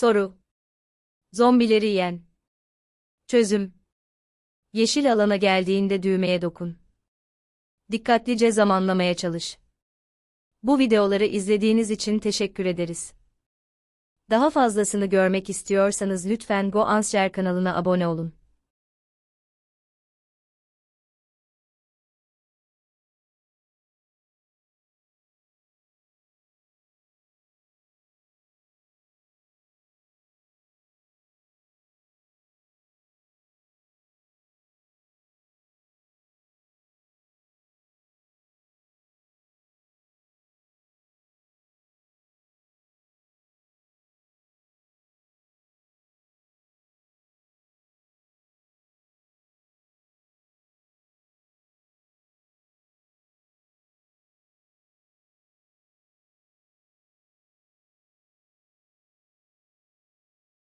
Soru. Zombileri yen. Çözüm. Yeşil alana geldiğinde düğmeye dokun. Dikkatlice zamanlamaya çalış. Bu videoları izlediğiniz için teşekkür ederiz. Daha fazlasını görmek istiyorsanız lütfen GoAnsher kanalına abone olun.